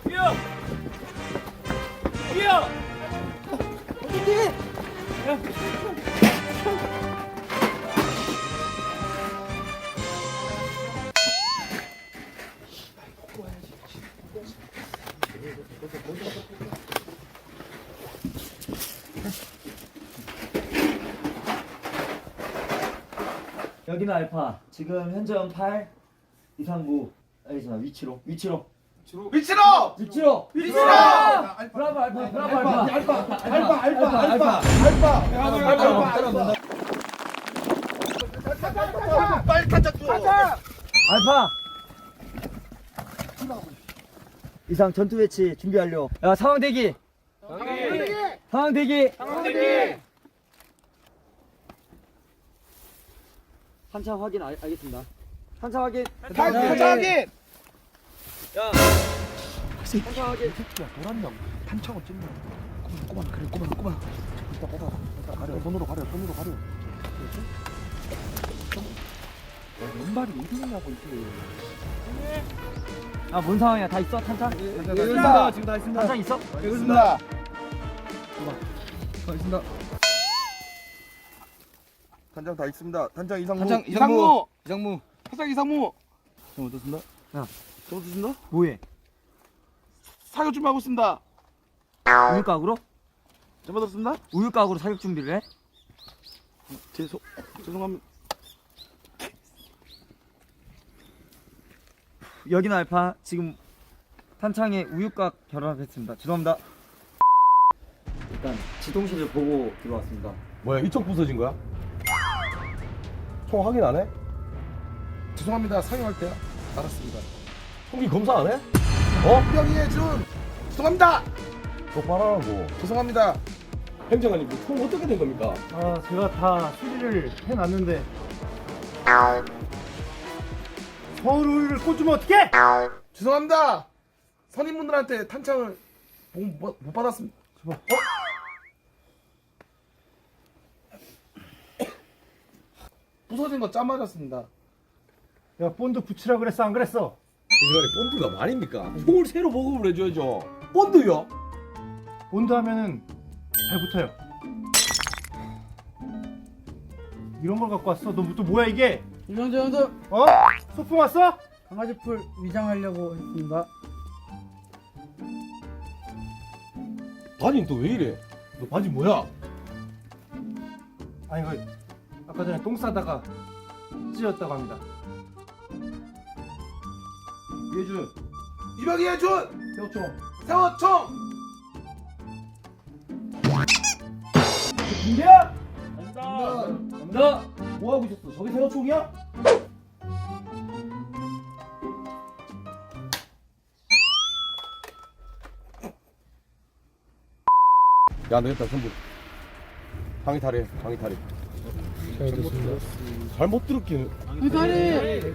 뛰어! 뛰어! 여기는 알파. 지금 현재는 8 이상무. 알겠습니다. 위치로. 위치로. 위치로! 위치로. 위치로! 브라보 알파. 브라보 알파. 알파. 알파. 알파. 알파. 빨리 타자 줘! 알파. 이상 전투 배치 준비 완료. 야 상황 대기. 상황 대기. 한참 확인 알, 알겠습니다. 한참 확인. 타자 확인! 한참 확인. 노란명 탄창을 찍는 꼬마 그래 꼬마 꼬마 일단 꼬마 일단 가려 손으로 가려 손으로 가려 왼발이 이리냐고 이게 아 뭔 상황이야? 다 있어? 탄창? 있습니다. 지금 다 있습니다 탄창 있어? 있습니다. 다 있습니다 단장 다 있습니다 단장 이상무 단장 이상무! 이상무 사장 이상무! 저 어떻습니다 야. 저 어떻습니다 뭐해? 사격 준비하고 있습니다. 우유각으로? 잘못했습니다. 우유각으로 사격 준비를 해? 죄송, 죄송합니다. 여기는 알파. 지금 탄창에 우유각 결합했습니다. 죄송합니다. 일단 지동실을 보고 들어왔습니다. 뭐야 이쪽 부서진 거야? 총 확인 안 해? 죄송합니다. 상영할 때요. 알았습니다. 총기 검사 안 해? 어? 여기에 준! 죄송합니다! 똑바로 하라고 죄송합니다. 행정관님 그총 어떻게 된 겁니까? 아 제가 다 수리를 해놨는데 서울을 꽂으면 어떡해 죄송합니다. 선임분들한테 탄창을 못, 못, 못 받았습니다. 어? 부서진 거 짜 맞았습니다. 야 본드 붙이라 그랬어 안 그랬어 행정관님 본드가 말입니까? 총을 새로 보급을 해줘야죠 본드요? 본드 하면은 잘 붙어요 이런 걸 갖고 왔어 너 또 뭐야 이게 이정재 형도 어? 소풍 왔어? 강아지 풀 위장하려고 했습니다. 바지는 또 왜 이래? 너 바지 뭐야? 아니 그 아까 전에 똥 싸다가 찢었다고 합니다 예준 이병희의 준! 세호총 세워총! 김대야! 너뭐 하고 있었어? 저게 세호총이야? 야 너겠다 전부 방위 탈해 방위 탈해 잘못 들었기는 회사리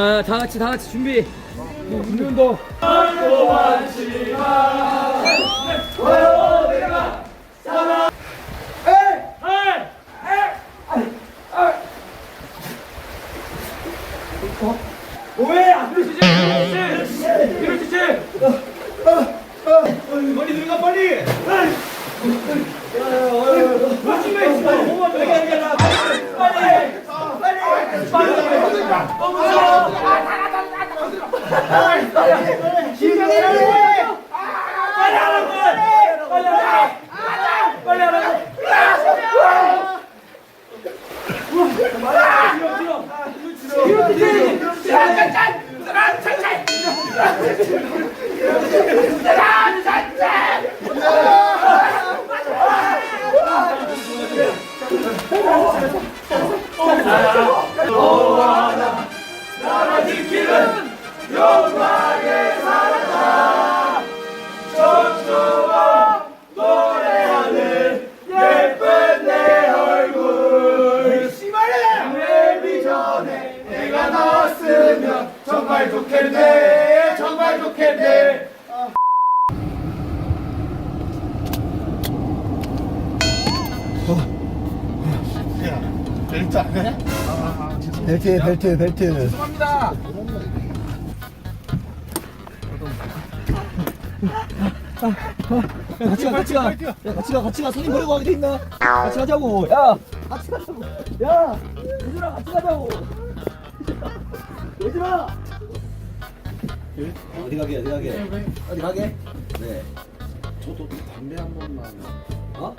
다 같이 다 같이 준비. 운동 도 총! 진짜 안 해? 벨트 벨트 벨트 죄송합니다. 야, 같이 가, 같이 가. 야, 같이 가, 같이 가. 손님 버리고 가게 돼 있나? 같이 가자고. 야, 같이 가자고. 야, 얘들아, 같이 가자고. 얘들아. 어디 가게, 어디 가게? 어디 가게? 네. 저도 담배 한 번만. 어?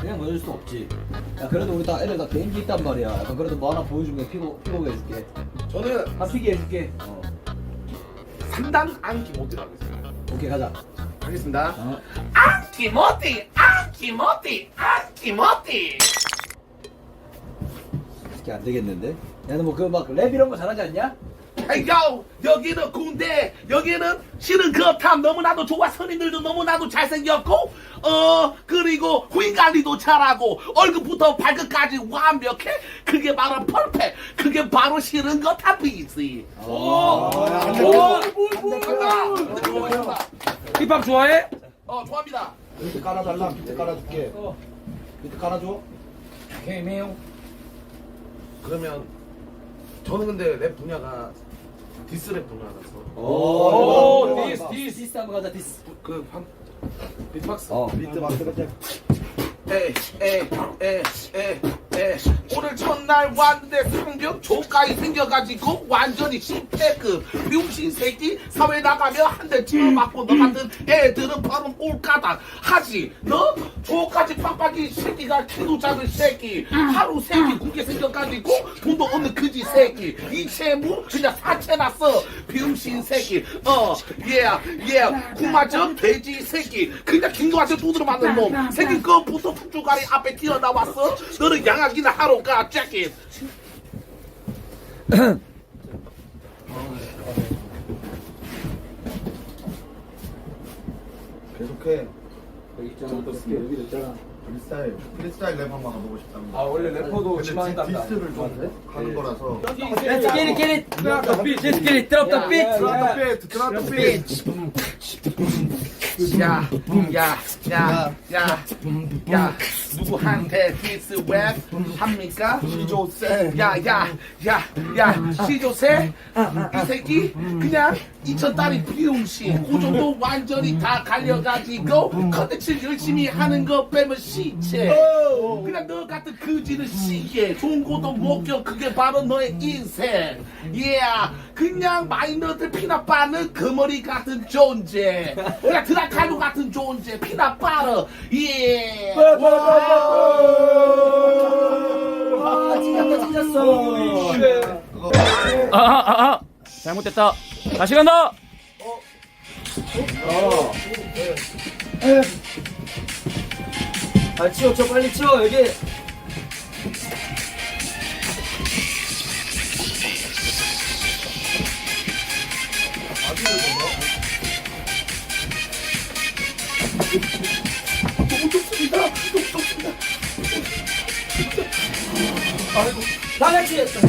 그냥 보여줄 수 없지. 야, 그래도 우리 다 애들 다 개인기 있단 말이야. 약간 그래도 뭐 하나 보여주면 피고 피고게 해줄게. 저는 한 피게 해줄게. 어. 3단 안기 모드로 하겠습니다. 오케이 가자. 하겠습니다. 어. 안기모티, 안기모티, 안기모티. 이렇게 안 되겠는데? 야너 뭐 그 막 랩 이런 거 잘하지 않냐? 아이고 여기는 군대 여기는 실은 그렇담 너무나도 좋아. 선임들도 너무나도 잘생겼고 어 그리고 후임 관리도 잘하고 얼굴부터 발끝까지 완벽해. 그게 바로 펄펙 그게 바로 실은 거탑이지. 힙합 좋아해? 어 좋아합니다. 밑에 깔아달라. 밑에 깔아줄게. 밑에 깔아줘. 매우 그러면 저는 근데 랩 분야가 디스랩 분야라서 오 디스 디스. 디스 한번 가자 디스. 그 한, 비트박스. 어. 비트 막 들어줘 에이 에이 에이 에이 에이 오늘 첫날 왔는데 상병 조카이 생겨가지고 완전히 신패급 병신 새끼 사회 나가면 한대 치러맞고 너 같은 애들은 바로 꼴까다. 하지 너? 조까지 빡빡이 새끼가 키도 작은 새끼 하루 새끼 굵게 생겨가지고 돈도 없는 그지 새끼 이 채무 그냥 사채 났어. 병신 새끼. 어예예 구마적 돼지 새끼. 그냥 김도한테 두드려 맞는 놈. 생긴 것부터 툭툭가리 앞에 튀어나왔어. 너는 양아 기나 하러 가 재킷 계속해 여기 있잖아. 여기 있잖아. 프리스타일 프리스타일 랩 한번 가보고 싶답니다 아 원래 래퍼도 근데 지망한답니다 디스를 좀 하는 거라서 Let's get it, get it. Let's get it. Drop the beat. 드랍 더 드랍 더 야, 야, 야, 야, 야, 누구한테 디스 랩 합니까? 시조세. 야, 야, 야, 야, 시조세? 이 새끼 그냥 이천 달이 비용신 고정도 완전히 다 갈려가지고 컨텐츠 열심히 하는 거 빼면 시체. 그냥 너 같은 그지는 시계 좋은 것도 못껴 그게 바로 너의 인생. 예 그냥 마이너들 피나 빠는 그 머리 같은 존재. 그냥 같은 존재 피나 빠르 예. 아, 찢었다, 찢었어. 아 아 아 잘못됐다. 다시 간다. 아, 치워, 쳐, 빨리 치워, 여기. 아이고. 나같이 했어.